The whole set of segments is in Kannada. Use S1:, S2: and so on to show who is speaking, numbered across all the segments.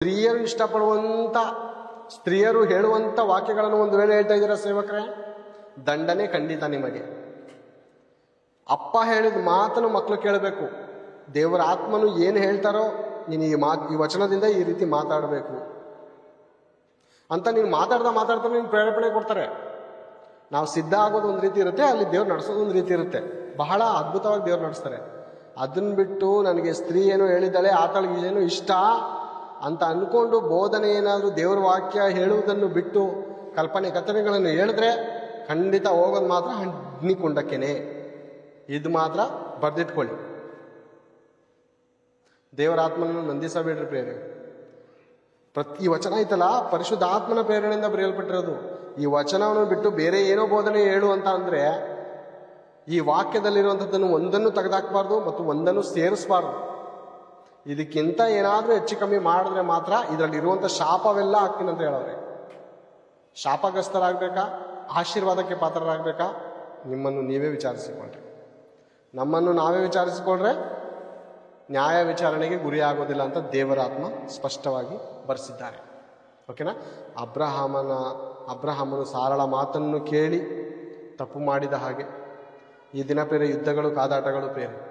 S1: ಸ್ತ್ರೀಯರು ಇಷ್ಟಪಡುವಂಥ ಸ್ತ್ರೀಯರು ಹೇಳುವಂಥ ವಾಕ್ಯಗಳನ್ನು ಒಂದು ವೇಳೆ ಹೇಳ್ತಾ ಇದ್ದೀರಾ ಸೇವಕರೇ? ದಂಡನೆ ಖಂಡಿತ ನಿಮಗೆ. ಅಪ್ಪ ಹೇಳಿದ ಮಾತನ್ನು ಮಕ್ಕಳು ಕೇಳಬೇಕು. ದೇವರ ಆತ್ಮನು ಏನು ಹೇಳ್ತಾರೋ ನೀನು ಈ ಮಾತು, ಈ ವಚನದಿಂದ ಈ ರೀತಿ ಮಾತಾಡಬೇಕು. ಅಂತ ನೀನು ಮಾತಾಡ್ತಾ ಮಾತಾಡ್ತಾ ನೀನು ಪ್ರೇರೇಪಣೆ ಕೊಡ್ತಾರೆ. ನಾವು ಸಿದ್ಧ ಆಗೋದು ಒಂದು ರೀತಿ ಇರುತ್ತೆ, ಅಲ್ಲಿ ದೇವ್ರು ನಡೆಸೋದು ಒಂದು ರೀತಿ ಇರುತ್ತೆ. ಬಹಳ ಅದ್ಭುತವಾಗಿ ದೇವ್ರು ನಡೆಸ್ತಾರೆ. ಅದನ್ನ ಬಿಟ್ಟು ನನಗೆ ಸ್ತ್ರೀ ಏನೋ ಹೇಳಿದ್ದಾಳೆ, ಆತಳಿಗೆ ಏನು ಇಷ್ಟ ಅಂತ ಅಂದ್ಕೊಂಡು ಬೋಧನೆ ಏನಾದರೂ ದೇವರ ವಾಕ್ಯ ಹೇಳುವುದನ್ನು ಬಿಟ್ಟು ಕಲ್ಪನೆ ಕಥನೆಗಳನ್ನು ಹೇಳಿದ್ರೆ ಖಂಡಿತ ಹೋಗೋದು ಮಾತ್ರ ಹಣ್ಣಿ ಕುಂಡಕ್ಕೆನೆ ಇದು ಮಾತ್ರ ಬರ್ದಿಟ್ಕೊಳ್ಳಿ. ದೇವರ ಆತ್ಮನನ್ನು ನಂದಿಸಬೇಡ್ರಿ ಪ್ರೇರಣೆ ಪ್ರತಿ ವಚನ ಐತಲ್ಲ ಪರಿಶುದ್ಧ ಆತ್ಮನ ಪ್ರೇರಣೆಯಿಂದ ಬರೆಯಲ್ಪಟ್ಟಿರೋದು. ಈ ವಚನವನ್ನು ಬಿಟ್ಟು ಬೇರೆ ಏನೋ ಬೋಧನೆ ಹೇಳು ಅಂತ ಅಂದರೆ, ಈ ವಾಕ್ಯದಲ್ಲಿರುವಂಥದ್ದನ್ನು ಒಂದನ್ನು ತೆಗೆದಾಕಬಾರ್ದು ಮತ್ತು ಒಂದನ್ನು ಸೇರಿಸಬಾರ್ದು. ಇದಕ್ಕಿಂತ ಏನಾದರೂ ಹೆಚ್ಚು ಕಮ್ಮಿ ಮಾಡಿದ್ರೆ ಮಾತ್ರ ಇದರಲ್ಲಿ ಇರುವಂಥ ಶಾಪವೆಲ್ಲ ಅಂತ ಹೇಳವ್ರೆ. ಶಾಪಗ್ರಸ್ತರಾಗಬೇಕಾ? ಆಶೀರ್ವಾದಕ್ಕೆ ಪಾತ್ರರಾಗಬೇಕಾ? ನಿಮ್ಮನ್ನು ನೀವೇ ವಿಚಾರಿಸಿಕೊಳ್ಳ್ರಿ ನಮ್ಮನ್ನು ನಾವೇ ವಿಚಾರಿಸಿಕೊಂಡ್ರೆ ನ್ಯಾಯ ವಿಚಾರಣೆಗೆ ಗುರಿಯಾಗೋದಿಲ್ಲ ಅಂತ ದೇವರಾತ್ಮ ಸ್ಪಷ್ಟವಾಗಿ ಬರೆಸಿದ್ದಾರೆ. ಓಕೆನಾ? ಅಬ್ರಹಾಮನ, ಅಬ್ರಹಾಮನು ಸಾರಳ ಮಾತನ್ನು ಕೇಳಿ ತಪ್ಪು ಮಾಡಿದ ಹಾಗೆ. ಈ ದಿನ ಬೇರೆ ಯುದ್ಧಗಳು, ಕಾದಾಟಗಳು ಬೇರೆ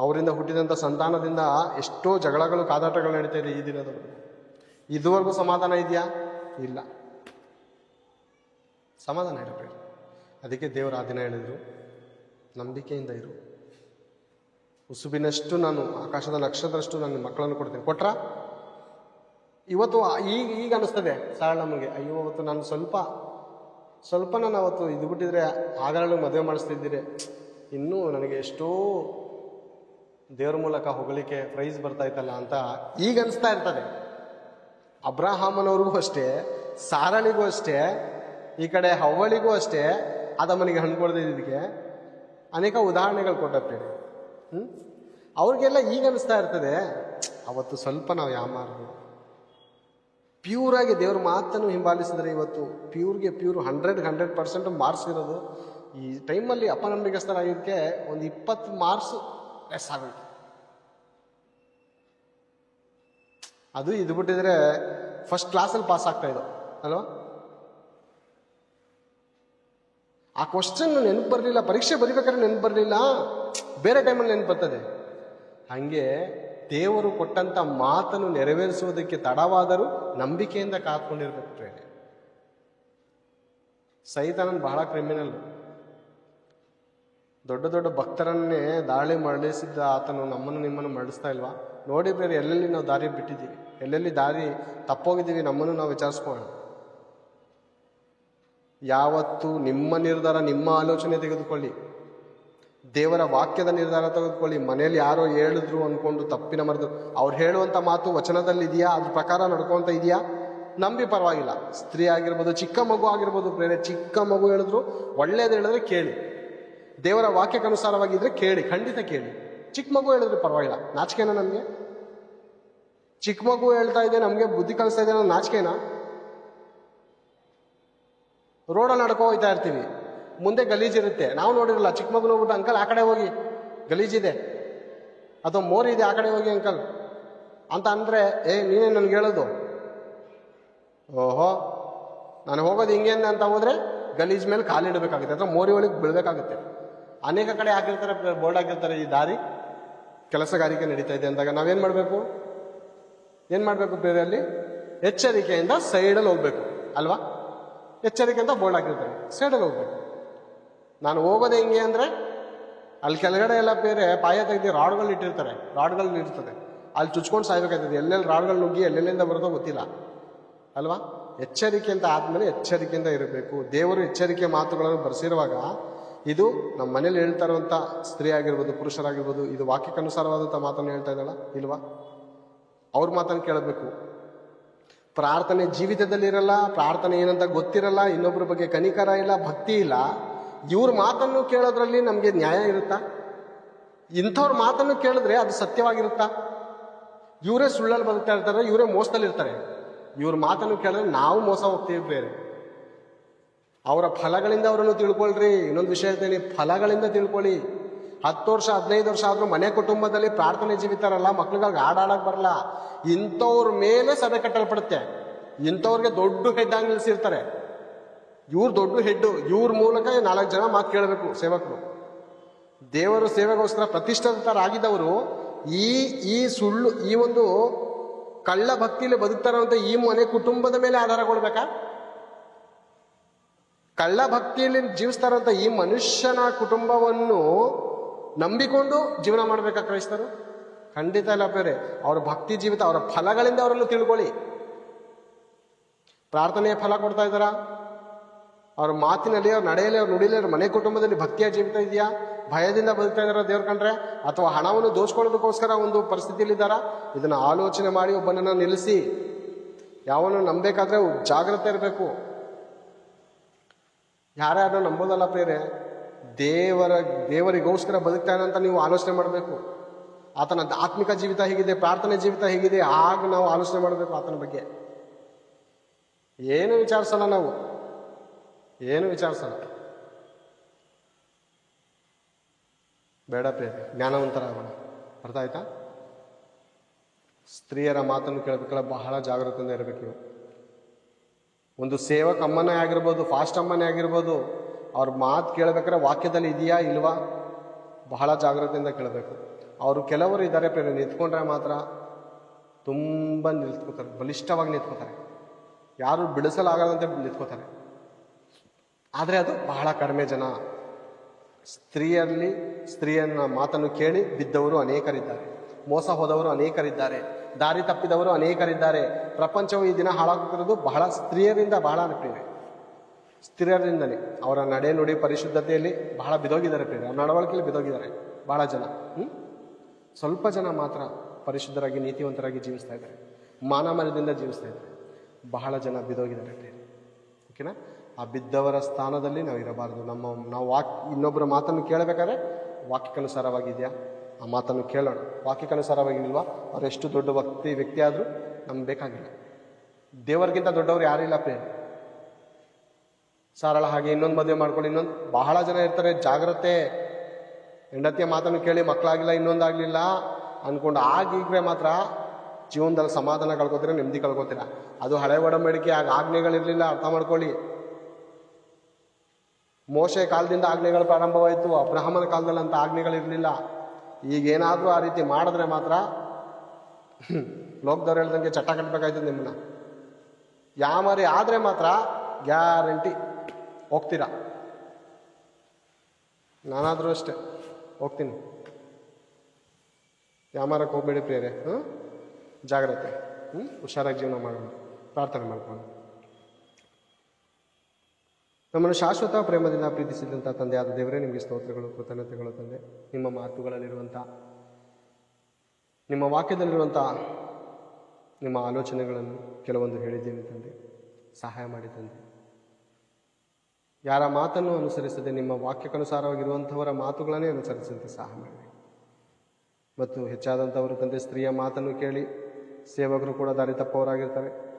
S1: ಅವರಿಂದ ಹುಟ್ಟಿದಂಥ ಸಂತಾನದಿಂದ ಎಷ್ಟೋ ಜಗಳಗಳು, ಕಾದಾಟಗಳು ನಡೀತಾ ಇದೆ ಈ ದಿನದವರೆಗೂ ಇದುವರೆಗೂ ಸಮಾಧಾನ ಇದೆಯಾ? ಇಲ್ಲ. ಸಮಾಧಾನ ಇರಬೇಡಿ. ಅದಕ್ಕೆ ದೇವರು ಆ ದಿನ ಹೇಳಿದರು, ನಂಬಿಕೆಯಿಂದ ಇರು. ಉಸುಬಿನಷ್ಟು ನಾನು, ಆಕಾಶದ ನಕ್ಷತ್ರಷ್ಟು ನನ್ನ ಮಕ್ಕಳನ್ನು ಕೊಡ್ತೇನೆ. ಕೊಟ್ರ? ಇವತ್ತು ಈಗ ಈಗ ಅನಿಸ್ತದೆ. ಸರಳ ನಮಗೆ, ಅಯ್ಯೋ, ಅವತ್ತು ನಾನು ಸ್ವಲ್ಪ ಸ್ವಲ್ಪ ನಾನು ಅವತ್ತು ಇದು ಬಿಟ್ಟಿದ್ರೆ ಆಗಲೂ ಮದುವೆ ಮಾಡಿಸ್ತಿದ್ದೀರಿ. ಇನ್ನೂ ನನಗೆ ಎಷ್ಟೋ ದೇವ್ರ ಮೂಲಕ ಹೊಗಳಿಕೆ ಪ್ರೈಸ್ ಬರ್ತಾ ಇತ್ತಲ್ಲ ಅಂತ ಈಗ ಅನಿಸ್ತಾ ಇರ್ತದೆ. ಅಬ್ರಹಾಮನವ್ರಿಗೂ ಅಷ್ಟೇ ಸಾರಣಿಗೂ ಅಷ್ಟೇ, ಈ ಕಡೆ ಹವ್ವಳಿಗೂ ಅಷ್ಟೇ ಅದಮ್ಮನಿಗೆ ಹಣ್ಣು ಇದಕ್ಕೆ ಅನೇಕ ಉದಾಹರಣೆಗಳು ಕೊಟ್ಟಪ್ಪೇನೆ ಹ್ಞೂ ಅವ್ರಿಗೆಲ್ಲ ಈಗ ಅನಿಸ್ತಾ ಇರ್ತದೆ, ಅವತ್ತು ಸ್ವಲ್ಪ ನಾವು ಯಾಮಾರ್ದು ಪ್ಯೂರಾಗಿ ದೇವ್ರ ಮಾತನ್ನು ಹಿಂಬಾಲಿಸಿದ್ರೆ ಇವತ್ತು ಪ್ಯೂರ್ಗೆ pure hundred hundred percent marks ಇರೋದು. ಈ ಟೈಮಲ್ಲಿ ಅಪನಂಬಿಕಸ್ಥರಾಗಿದ್ದಕ್ಕೆ ಒಂದು ಇಪ್ಪತ್ತು ಮಾರ್ಕ್ಸ್ ಲೆಸ್ ಆಗೋಯ್ತು ಅದು ಇದು ಬಿಟ್ಟಿದ್ರೆ ಫಸ್ಟ್ ಕ್ಲಾಸಲ್ಲಿ ಪಾಸ್ ಆಗ್ತಾ ಇದ್ದು ಅಲ್ವಾ ಆ ಕ್ವಶನ್ ನೆನಪು ಬರಲಿಲ್ಲ, ಪರೀಕ್ಷೆ ಬರಿಬೇಕಾದ್ರೆ ನೆನಪು ಬರಲಿಲ್ಲ, ಬೇರೆ ಟೈಮಲ್ಲಿ ನೆನಪು ಬರ್ತದೆ. ಹಾಗೆ ದೇವರು ಕೊಟ್ಟಂತ ಮಾತನ್ನು ನೆರವೇರಿಸುವುದಕ್ಕೆ ತಡವಾದರೂ ನಂಬಿಕೆಯಿಂದ ಕಾತ್ಕೊಂಡಿರ್ಬೇಕು ಪ್ರೇರಣೆ ಸೈತಾನನ್ ಬಹಳ ಕ್ರಿಮಿನಲ್ ದೊಡ್ಡ ದೊಡ್ಡ ಭಕ್ತರನ್ನೇ ದಾಳಿ ಮರಳಿಸಿದ್ದ ಆತನು ನಮ್ಮನ್ನು ನಿಮ್ಮನ್ನು ಮರಳಿಸ್ತಾ ಇಲ್ವಾ? ನೋಡಿ ಬೇರೆ ಎಲ್ಲೆಲ್ಲಿ ನಾವು ದಾರಿ ಬಿಟ್ಟಿದ್ದೀವಿ, ಎಲ್ಲೆಲ್ಲಿ ದಾರಿ ತಪ್ಪೋಗಿದ್ದೀವಿ ನಮ್ಮನ್ನು ನಾವು ವಿಚಾರಿಸ್ಕೊಳ್ಳೋಣ. ಯಾವತ್ತು ನಿಮ್ಮ ನಿರ್ಧಾರ, ನಿಮ್ಮ ಆಲೋಚನೆ ತೆಗೆದುಕೊಳ್ಳಿ. ದೇವರ ವಾಕ್ಯದ ನಿರ್ಧಾರ ತೆಗೆದುಕೊಳ್ಳಿ. ಮನೆಯಲ್ಲಿ ಯಾರೋ ಹೇಳಿದ್ರು ಅಂದ್ಕೊಂಡು ತಪ್ಪಿನ ಮರೆದು, ಅವ್ರು ಹೇಳುವಂಥ ಮಾತು ವಚನದಲ್ಲಿ ಇದೆಯಾ? ಅದ್ರ ಪ್ರಕಾರ ನಡ್ಕೊಂತ ಇದೆಯಾ? ನಂಬಿ ಪರವಾಗಿಲ್ಲ. ಸ್ತ್ರೀ ಆಗಿರ್ಬೋದು, ಚಿಕ್ಕ ಮಗು ಆಗಿರ್ಬೋದು, ಬೇರೆ ಚಿಕ್ಕ ಮಗು ಹೇಳಿದ್ರು ಒಳ್ಳೇದು ಹೇಳಿದ್ರೆ ಕೇಳಿ. ದೇವರ ವಾಕ್ಯಕ್ಕನುಸಾರವಾಗಿದ್ರೆ ಕೇಳಿ, ಖಂಡಿತ ಕೇಳಿ. ಚಿಕ್ಕ ಮಗು ಹೇಳಿದ್ರೆ ಪರವಾಗಿಲ್ಲ. ನಾಚಿಕೆನಾ ನಮಗೆ? ಚಿಕ್ಕ ಮಗು ಹೇಳ್ತಾ ಇದೆ, ನಮಗೆ ಬುದ್ಧಿ ಕಲಿಸ್ತಾ ಇದೆ ನಾಚಿಕೆನಾ? ರೋಡಲ್ಲಿ ನಡ್ಕೊ ಹೋಗ್ತಾ ಇರ್ತೀವಿ. ಮುಂದೆ ಗಲೀಜಿರುತ್ತೆ ನಾವು ನೋಡಿರಲ್ಲ, ಚಿಕ್ಕ ಮಗು ನೋಡ್ಬಿಟ್ಟು ಅಂಕಲ್ ಆ ಕಡೆ ಹೋಗಿ. ಗಲೀಜಿದೆ ಅಥವಾ ಮೋರಿ ಇದೆ, ಆ ಕಡೆ ಹೋಗಿ ಅಂಕಲ್. ಅಂತ ಅಂದ್ರೆ, ಏ, ನೀನೇ ನನ್ಗೆ ಹೇಳೋದು? ಓಹೋ, ನಾನು ಹೋಗೋದು ಹಿಂಗೆ ಅಂತ ಹೋದರೆ ಗಲೀಜ್ ಮೇಲೆ ಕಾಲಿಡಬೇಕಾಗುತ್ತೆ. ಅಥವಾ ಮೋರಿ ಒಳಗೆ ಬೀಳ್ಬೇಕಾಗುತ್ತೆ. ಅನೇಕ ಕಡೆ ಹಾಕಿರ್ತಾರೆ, ಬೋರ್ಡ್ ಹಾಕಿರ್ತಾರೆ ಈ ದಾರಿ. ಕೆಲಸಗಾರಿಕೆ ನಡೀತಾ ಇದೆ ಅಂದಾಗ ನಾವೇನು ಮಾಡಬೇಕು? ಏನು ಮಾಡಬೇಕು ಬೇರೆ ಅಲ್ಲಿ ಎಚ್ಚರಿಕೆಯಿಂದ ಸೈಡಲ್ಲಿ ಹೋಗ್ಬೇಕು, ಅಲ್ವಾ? ಎಚ್ಚರಿಕೆಯಿಂದ ಬೋರ್ಡ್ ಹಾಕಿರ್ತಾರೆ, ಸೈಡಲ್ಲಿ ಹೋಗ್ಬೇಕು. ನಾನು ಹೋಗೋದು ಹೆಂಗೆ ಅಂದ್ರೆ ಅಲ್ಲಿ ಕೆಳಗಡೆ ಎಲ್ಲ ಬೇರೆ ಪಾಯ ತೆಗೆದು ರಾಡ್ಗಳು ಇಟ್ಟಿರ್ತಾರೆ, ರಾಡ್ಗಳು ಇರ್ತದೆ ಅಲ್ಲಿ ಚುಚ್ಕೊಂಡು ಸಾಯ್ಬೇಕಾಗ್ತದೆ ಎಲ್ಲೆಲ್ಲಿ ರಾಡ್ಗಳು ನುಗ್ಗಿ ಎಲ್ಲೆಲ್ಲಿಂದ ಬರೋದೋ ಗೊತ್ತಿಲ್ಲ, ಅಲ್ವಾ? ಎಚ್ಚರಿಕೆ ಅಂತ ಆದ್ಮೇಲೆ ಎಚ್ಚರಿಕೆಯಿಂದ ಇರಬೇಕು. ದೇವರು ಎಚ್ಚರಿಕೆ ಮಾತುಗಳನ್ನು ಬರೆಸಿರುವಾಗ ಇದು ನಮ್ಮ ಮನೇಲಿ ಹೇಳ್ತಾ ಇರುವಂಥ ಸ್ತ್ರೀ ಆಗಿರ್ಬೋದು ಪುರುಷರಾಗಿರ್ಬೋದು, ಇದು ವಾಕ್ಯಕ್ಕನುಸಾರವಾದಂಥ ಮಾತನ್ನು ಹೇಳ್ತಾ ಇದ್ದಲ್ಲ ಇಲ್ವಾ? ಅವ್ರ ಮಾತನ್ನು ಕೇಳಬೇಕು. ಪ್ರಾರ್ಥನೆ ಜೀವಿತದಲ್ಲಿ ಇರಲ್ಲ, ಪ್ರಾರ್ಥನೆ ಏನಂತ ಗೊತ್ತಿರಲ್ಲ ಇನ್ನೊಬ್ಬರ ಬಗ್ಗೆ ಕನಿಕರ ಇಲ್ಲ, ಭಕ್ತಿ ಇಲ್ಲ. ಇವ್ರ ಮಾತನ್ನು ಕೇಳೋದ್ರಲ್ಲಿ ನಮಗೆ ನ್ಯಾಯ ಇರುತ್ತಾ? ಇಂಥವ್ರ ಮಾತನ್ನು ಕೇಳಿದ್ರೆ ಅದು ಸತ್ಯವಾಗಿರುತ್ತಾ? ಇವರೇ ಸುಳ್ಳಲ್ಲಿ ಬದುಕ್ತಾ ಇರ್ತಾರೆ, ಇವರೇ ಮೋಸದಲ್ಲಿ ಇರ್ತಾರೆ ಇವ್ರ ಮಾತನ್ನು ಕೇಳಿದ್ರೆ ನಾವು ಮೋಸ ಹೋಗ್ತೀವಿ ಬೇರೆ. ಅವರ ಫಲಗಳಿಂದ ಅವರನ್ನು ತಿಳ್ಕೊಳ್ರಿ. ಇನ್ನೊಂದು ವಿಷಯ ಹೇಳ್ತೇನೆ, ಫಲಗಳಿಂದ ತಿಳ್ಕೊಳ್ಳಿ. ಹತ್ತು ವರ್ಷ, ಹದಿನೈದು ವರ್ಷ ಆದರೂ ಮನೆ ಕುಟುಂಬದಲ್ಲಿ ಪ್ರಾರ್ಥನೆ ಜೀವಿತಾರಲ್ಲ, ಮಕ್ಳುಗಳಿಗೆ ಆಡಾಡಕ್ಕೆ ಬರಲ್ಲ. ಇಂಥವ್ರ ಮೇಲೆ ಸಭೆ ಕಟ್ಟಲ್ಪಡುತ್ತೆ. ಇಂಥವ್ರಿಗೆ ದೊಡ್ಡ ಹೆಡ್ ಆಗಿ ನಿಲ್ಲಿಸಿರ್ತಾರೆ ಇವ್ರು ದೊಡ್ಡ ಹೆಡ್ ಇವ್ರ ಮೂಲಕ ನಾಲ್ಕು ಜನ ಮಾತು ಕೇಳಬೇಕು ಸೇವಕರು. ದೇವರು ಸೇವೆಗೋಸ್ಕರ ಪ್ರತಿಷ್ಠಿತರಾಗಿದ್ದವರು ಈ ಈ ಸುಳ್ಳು, ಈ ಒಂದು ಕಳ್ಳ ಭಕ್ತಿಯಲ್ಲಿ ಬದುಕ್ತಾರಂತ ಈ ಮನೆ ಕುಟುಂಬದ ಮೇಲೆ ಆಧಾರಗೊಳ್ಬೇಕಾ? ಕಳ್ಳ ಭಕ್ತಿಯಲ್ಲಿ ಜೀವಿಸ್ತಾರಂತ ಈ ಮನುಷ್ಯನ ಕುಟುಂಬವನ್ನು ನಂಬಿಕೊಂಡು ಜೀವನ ಮಾಡ್ಬೇಕಾ ಕ್ರೈಸ್ತರು? ಖಂಡಿತ ಇಲ್ಲ ಬೇರೆ ಅವ್ರ ಭಕ್ತಿ ಜೀವಿತ, ಅವರ ಫಲಗಳಿಂದ ಅವರನ್ನು ತಿಳ್ಕೊಳ್ಳಿ. ಪ್ರಾರ್ಥನೆಯ ಫಲ ಕೊಡ್ತಾ ಇದ್ದಾರಾ? ಅವ್ರ ಮಾತಿನಲ್ಲಿ, ಅವ್ರ ನಡೆಯಲ್ಲಿ, ಅವ್ರ ನುಡಿಯಲ್ಲಿ, ಅವ್ರ ಮನೆ ಕುಟುಂಬದಲ್ಲಿ ಭಕ್ತಿಯ ಜೀವಿತ ಇದೆಯಾ? ಭಯದಿಂದ ಬದುಕ್ತಾ ಇದಾರ ದೇವ್ರ ಕಂಡ್ರೆ? ಅಥವಾ ಹಣವನ್ನು ದೋಚ್ಕೊಳ್ಳೋದಕ್ಕೋಸ್ಕರ ಒಂದು ಪರಿಸ್ಥಿತಿಯಲ್ಲಿದ್ದಾರಾ? ಇದನ್ನ ಆಲೋಚನೆ ಮಾಡಿ ಒಬ್ಬನನ್ನ ನಿಲ್ಲಿಸಿ. ಯಾವನು ನಂಬೇಕಾದ್ರೆ ಜಾಗ್ರತೆ ಇರಬೇಕು. ಯಾರ್ಯಾರು ನಂಬೋದಲ್ಲ ಬೇರೆ ದೇವರ, ದೇವರಿಗೋಸ್ಕರ ಬದುಕ್ತಾನೆ ಅಂತ ನೀವು ಆಲೋಚನೆ ಮಾಡಬೇಕು. ಆತನ ಆತ್ಮಿಕ ಜೀವಿತ ಹೇಗಿದೆ, ಪ್ರಾರ್ಥನೆ ಜೀವಿತ ಹೇಗಿದೆ, ಆಗ ನಾವು ಆಲೋಚನೆ ಮಾಡಬೇಕು ಆತನ ಬಗ್ಗೆ. ಏನು ವಿಚಾರಿಸಲ್ಲ ನಾವು? ಏನು ವಿಚಾರಿಸಲ್ಲ ಬೇಡ ಪ್ರೇರೆ ಜ್ಞಾನವಂತರಾಗೋಣ ಅರ್ಥ ಆಯ್ತಾ? ಸ್ತ್ರೀಯರ ಮಾತನ್ನು ಕೇಳಬೇಕಲ್ಲ, ಬಹಳ ಜಾಗೃತೆಯಿಂದ ಇರಬೇಕು ನೀವು. ಒಂದು ಸೇವಕ ಅಮ್ಮನೇ ಆಗಿರ್ಬೋದು, ಫಾಸ್ಟ್ ಅಮ್ಮನೇ ಆಗಿರ್ಬೋದು, ಅವ್ರ ಮಾತು ಕೇಳಬೇಕಾದ್ರೆ ವಾಕ್ಯದಲ್ಲಿ ಇದೆಯಾ ಇಲ್ವಾ? ಬಹಳ ಜಾಗ್ರತೆಯಿಂದ ಕೇಳಬೇಕು. ಅವರು ಕೆಲವರು ಇದ್ದಾರೆ ಪ್ರೇರಣೆ, ನಿಂತ್ಕೊಂಡ್ರೆ ಮಾತ್ರ ತುಂಬ ನಿಂತ್ಕೋತಾರೆ ಬಲಿಷ್ಠವಾಗಿ ನಿಂತ್ಕೋತಾರೆ. ಯಾರು ಬಿಡಿಸಲಾಗದಂತೆ ನಿಂತ್ಕೋತಾರೆ. ಆದರೆ ಅದು ಬಹಳ ಕಡಿಮೆ ಜನ. ಸ್ತ್ರೀಯಲ್ಲಿ, ಸ್ತ್ರೀಯನ್ನ ಮಾತನ್ನು ಕೇಳಿ ಬಿದ್ದವರು ಅನೇಕರಿದ್ದಾರೆ. ಮೋಸ ಹೋದವರು ಅನೇಕರಿದ್ದಾರೆ. ದಾರಿ ತಪ್ಪಿದವರು ಅನೇಕರಿದ್ದಾರೆ. ಪ್ರಪಂಚವು ಈ ದಿನ ಹಾಳಾಗುತ್ತಿರುವುದು ಬಹಳ ಸ್ತ್ರೀಯರಿಂದ ಬಹಳ ಪ್ರಿಯರೇ. ಸ್ತ್ರೀಯರಿಂದಲೇ. ಅವರ ನಡೆ ನುಡಿ ಪರಿಶುದ್ಧತೆಯಲ್ಲಿ ಬಹಳ ಬಿದೋಗಿದ್ದಾರೆ ಪ್ರಿಯರೇ. ಅವ್ರ ನಡವಳಿಕೆಯಲ್ಲಿ ಬಿದೋಗಿದ್ದಾರೆ ಬಹಳ ಜನ. ಹ್ಞೂ ಸ್ವಲ್ಪ ಜನ ಮಾತ್ರ ಪರಿಶುದ್ಧರಾಗಿ, ನೀತಿವಂತರಾಗಿ ಜೀವಿಸ್ತಾ ಇದ್ದಾರೆ. ಮಾನಮರದಿಂದ ಜೀವಿಸ್ತಾ ಇದ್ದಾರೆ. ಬಹಳ ಜನ ಬಿದೋಗಿದ್ದಾರೆ ಪ್ರಿಯರೇ. ಓಕೆನಾ? ಆ ಬಿದ್ದವರ ಸ್ಥಾನದಲ್ಲಿ ನಾವು ಇರಬಾರದು ನಮ್ಮ, ನಾವು ವಾಕ್ ಇನ್ನೊಬ್ಬರ ಮಾತನ್ನು ಕೇಳಬೇಕಾದ್ರೆ ವಾಕ್ಯಕ್ಕನುಸಾರವಾಗಿದೆಯಾ? ಆ ಮಾತನ್ನು ಕೇಳೋಣ. ವಾಕ್ಯಕ್ಕನುಸಾರವಾಗಿಲ್ವಾ? ಅವ್ರು ಎಷ್ಟು ದೊಡ್ಡ ವ್ಯಕ್ತಿ ವ್ಯಕ್ತಿ ಆದರೂ ನಮ್ಗೆ ಬೇಕಾಗಿಲ್ಲ. ದೇವರಿಗಿಂತ ದೊಡ್ಡವರು ಇಲ್ಲ ಪ್ರೇಮ ಸರಳ ಹಾಗೆ ಇನ್ನೊಂದು ಮದುವೆ ಮಾಡ್ಕೊಂಡು ಇನ್ನೊಂದು ಬಹಳ ಜನ ಇರ್ತಾರೆ. ಜಾಗ್ರತೆ. ಹೆಂಡತಿಯ ಮಾತನ್ನು ಕೇಳಿ ಮಕ್ಕಳಾಗಿಲ್ಲ, ಇನ್ನೊಂದಾಗಲಿಲ್ಲ ಅಂದ್ಕೊಂಡು ಆಗೀಗ್ರೆ ಮಾತ್ರ ಜೀವನದಲ್ಲಿ ಸಮಾಧಾನ ಕಳ್ಕೊತೀರ, ನೆಮ್ಮದಿ ಕಳ್ಕೊತೀರ? ಅದು ಹಳೆ ಒಡಂಬಡಿಕೆ ಆಗ ಆಜ್ಞೆಗಳಿರಲಿಲ್ಲ. ಅರ್ಥ ಮಾಡ್ಕೊಳ್ಳಿ. ಮೋಶೆ ಕಾಲದಿಂದ ಆಜ್ಞೆಗಳು ಪ್ರಾರಂಭವಾಯಿತು. ಅಬ್ರಹಮನ ಕಾಲದಲ್ಲಿ ಅಂತ ಆಜ್ಞೆಗಳಿರಲಿಲ್ಲ. ಈಗೇನಾದರೂ ಆ ರೀತಿ ಮಾಡಿದ್ರೆ ಮಾತ್ರ ಲೋಕದವ್ರು ಹೇಳ್ದಂಗೆ ಚಟ್ಟ ಕಟ್ಟಬೇಕಾಯ್ತದೆ ನಿಮ್ಮನ್ನ. ಯಾಮರಿ ಆದರೆ ಮಾತ್ರ ಗ್ಯಾರಂಟಿ ಹೋಗ್ತೀರಾ? ನಾನಾದರೂ ಅಷ್ಟೇ, ಹೋಗ್ತೀನಿ. ಯಾಮಾರಕ್ಕೆ ಹೋಗ್ಬೇಡಿ ಪ್ರೇರೆ ಹ್ಞೂ ಜಾಗ್ರತೆ ಹ್ಞೂ ಹುಷಾರಾಗಿ ಜೀವನ ಮಾಡೋಣ. ಪ್ರಾರ್ಥನೆ ಮಾಡ್ಕೊಂಡು ನಮ್ಮನ್ನು ಶಾಶ್ವತ ಪ್ರೇಮದಿಂದ ಪ್ರೀತಿಸಿದಂಥ ತಂದೆಯಾದ ದೇವರೇ, ನಿಮಗೆ ಸ್ತೋತ್ರಗಳು, ಕೃತಜ್ಞತೆಗಳು ತಂದೆ. ನಿಮ್ಮ ಮಾತುಗಳಲ್ಲಿರುವಂಥ ನಿಮ್ಮ ವಾಕ್ಯದಲ್ಲಿರುವಂಥ ನಿಮ್ಮ ಆಲೋಚನೆಗಳನ್ನು ಕೆಲವೊಂದು ಹೇಳಿದ್ದೇನೆ ತಂದೆ. ಸಹಾಯ ಮಾಡಿ ತಂದೆ. ಯಾರ ಮಾತನ್ನು ಅನುಸರಿಸದೆ ನಿಮ್ಮ ವಾಕ್ಯಕ್ಕನುಸಾರವಾಗಿರುವಂಥವರ ಮಾತುಗಳನ್ನೇ ಅನುಸರಿಸಂತೆ ಸಹಾಯ ಮಾಡಿ. ಮತ್ತು ಹೆಚ್ಚಾದಂಥವರು ತಂದೆ, ಸ್ತ್ರೀಯ ಮಾತನ್ನು ಕೇಳಿ ಸೇವಕರು ಕೂಡ ದಾರಿ ತಪ್ಪವರಾಗಿರ್ತಾರೆ.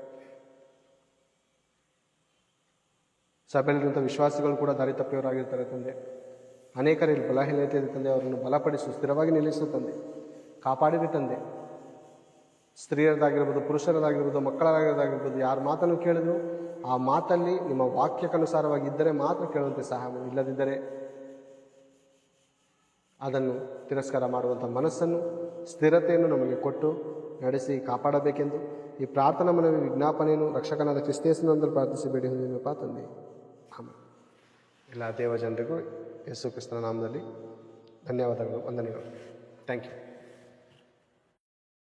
S1: ಸಭೆಯಲ್ಲಿರುವಂಥ ವಿಶ್ವಾಸಿಗಳು ಕೂಡ ದಾರಿ ತಪ್ಪಿಯವರಾಗಿರ್ತಾರೆ ತಂದೆ. ಅನೇಕರಲ್ಲಿ ಬಲಹೀನತೆ ಇದೆ ತಂದೆ, ಅವರನ್ನು ಬಲಪಡಿಸು, ಸ್ಥಿರವಾಗಿ ನಿಲ್ಲಿಸು ತಂದೆ. ಕಾಪಾಡಿರಿ ತಂದೆ. ಸ್ತ್ರೀಯರದಾಗಿರ್ಬೋದು, ಪುರುಷರದಾಗಿರ್ಬೋದು ಮಕ್ಕಳದಾಗಿರ್ಬೋದು ಯಾರ ಮಾತನ್ನು ಕೇಳಿದ್ರು ಆ ಮಾತಲ್ಲಿ ನಿಮ್ಮ ವಾಕ್ಯಕ್ಕನುಸಾರವಾಗಿ ಇದ್ದರೆ ಮಾತ್ರ ಕೇಳುವಂತೆ ಸಹಾಯ ಮಾಡಿ ಇಲ್ಲದಿದ್ದರೆ ಅದನ್ನು ತಿರಸ್ಕಾರ ಮಾಡುವಂಥ ಮನಸ್ಸನ್ನು, ಸ್ಥಿರತೆಯನ್ನು ನಮಗೆ ಕೊಟ್ಟು ನಡೆಸಿ ಕಾಪಾಡಬೇಕೆಂದು ಈ ಪ್ರಾರ್ಥನಾ ಮನವಿ ವಿಜ್ಞಾಪನೆಯನ್ನು ರಕ್ಷಕನಾದ ಕ್ರಿಸ್ತೇಸನಂದು ಪ್ರಾರ್ಥಿಸಿ ಬೇಡಿ ಹೊಂದಿನಪ್ಪ ತಂದೆ. ಎಲ್ಲ ದೇವ ಜನರಿಗೂ ಯೇಸು ಕ್ರಿಸ್ತನ ನಾಮದಲ್ಲಿ ಧನ್ಯವಾದಗಳು ವಂದನೆಗಳು. Thank you